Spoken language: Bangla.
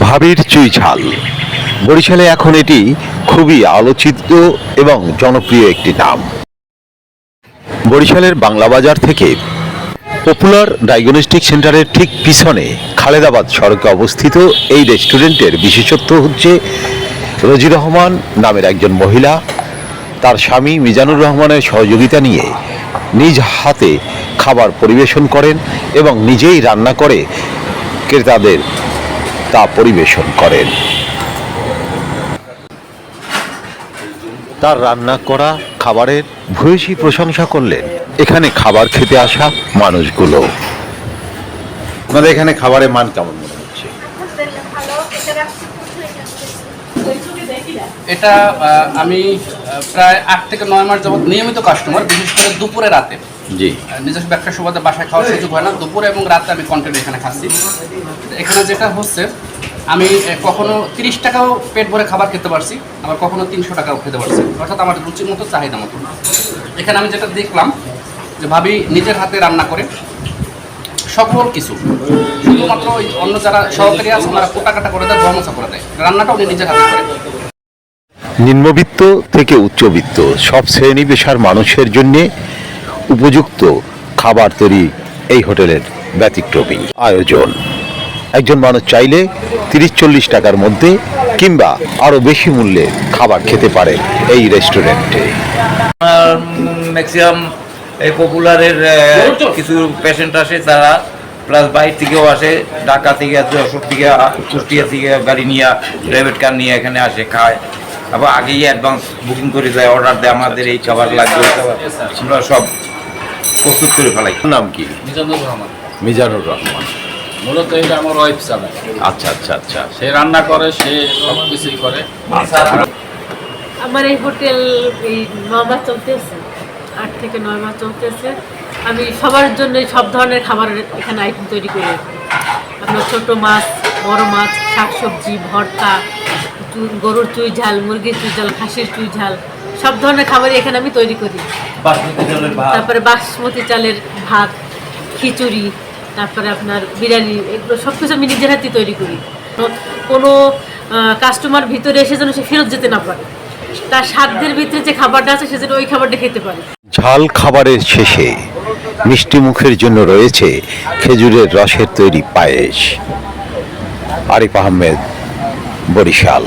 ভাবির চুই ঝাল বরিশালে এখন এটি খুবই আলোচিত এবং জনপ্রিয় একটি নাম। বরিশালের বাংলা বাজার থেকে পপুলার ডায়াগনস্টিক সেন্টারের ঠিক পিছনে খালেদাবাদ সড়কে অবস্থিত এই রেস্টুরেন্টের বিশেষত্ব হচ্ছে রোজি রহমান নামের একজন মহিলা, তার স্বামী মিজানুর রহমানের সহযোগিতা নিয়ে নিজ হাতে খাবার পরিবেশন করেন এবং নিজেই রান্না করে ক্রেতাদের তা পরিবেশন করেন। তার রান্না করা খাবারের ভূয়সী প্রশংসা করলেন। এখানে খাবার খেতে আসা মানুষগুলো। আপনাদের এখানে খাবারের মান কেমন? মনে এটা আমি প্রায় আট থেকে নয় মাস যাবত নিয়মিত কাস্টমার বিশেষ করে দুপুরে রাতে। জি। নিজস্ব ব্যবসার সুবাদে বাসায় খাওয়ার সুযোগ হয় না। দুপুরে এবং রাতে আমি কন্টিনিউ এখানে খাচ্ছি। এখানে যেটা হচ্ছে আমি কখনো তিরিশ টাকাও পেট ভরে খাবার খেতে পারছি আবার কখনো তিনশো টাকাও খেতে পারছি। অর্থাৎ আমার রুচির মতো চাহিদা মতো। এখানে আমি যেটা দেখলাম যে ভাবি নিজের হাতে রান্না করে সকল কিছু। শুধুমাত্র ওই অন্য যারা সহকারী আছে ওনারা কোটা কাটা করে দেয় ধর্মসা করে দেয়। রান্নাটা উনি নিজের হাতে করে নিম্নবিত্ত থেকে উচ্চবিত্ত সব শ্রেণি পেশার মানুষের জন্যে উপযুক্ত খাবার তৈরি এই হোটেলের ব্যতিক্রমী আয়োজন। একজন মানুষ চাইলে তিরিশ চল্লিশ টাকার মধ্যে কিংবা আরও বেশি মূল্যে খাবার খেতে পারে এই রেস্টুরেন্টে। ম্যাক্সিমাম এই পপুলারের কিছু পেশেন্ট আসে তারা প্লাস বাইর থেকেও আসে ঢাকা থেকে যশোর থেকে কুষ্টিয়া থেকে গাড়ি নিয়ে প্রাইভেট কার নিয়ে এখানে আসে খায়। আবার আগেই অ্যাডভান্স বুকিং করে দেয় অর্ডার দেয় আমাদের এই খাবার লাগবে। আমরা সব প্রস্তুত করে ফেলাই। নাম কি? মিজানুর রহমান। মিজানুর রহমান। মূলত এটা আমার ওয়াইফ চালায়। আচ্ছা আচ্ছা আচ্ছা। সে রান্না করে সে সব কিছুই করে আমার এই হোটেল মাস চলতেছে। আট থেকে নয় মাস চলতেছে। আমি সবার জন্য সব ধরনের খাবারের এখানে আইটেম তৈরি করি আপনার ছোট মাছ বড় মাছ শাকসবজি ভর্তা গরুর চুই ঝাল মুরগির চুই ঝাল খাসির চুই ঝাল সব ধরনের খাবারই এখানে আমি তৈরি করি। তারপরে বাসমতি চালের ভাত খিচুড়ি তারপরে আপনার বিরিয়ানি এগুলো সব কিছু আমি নিজের হাতে তৈরি করি। কোনো কাস্টমার ভিতরে এসে যেন সে ফেরত যেতে না পারে। তার সাধ্যের ভিতরে যে খাবারটা আছে, সে যেন ওই খাবারটা খেতে পারে। ঝাল খাবারের শেষে মিষ্টি মুখের জন্য রয়েছে খেজুরের রসের তৈরি পায়েস। আরিফ আহমেদ, বরিশাল।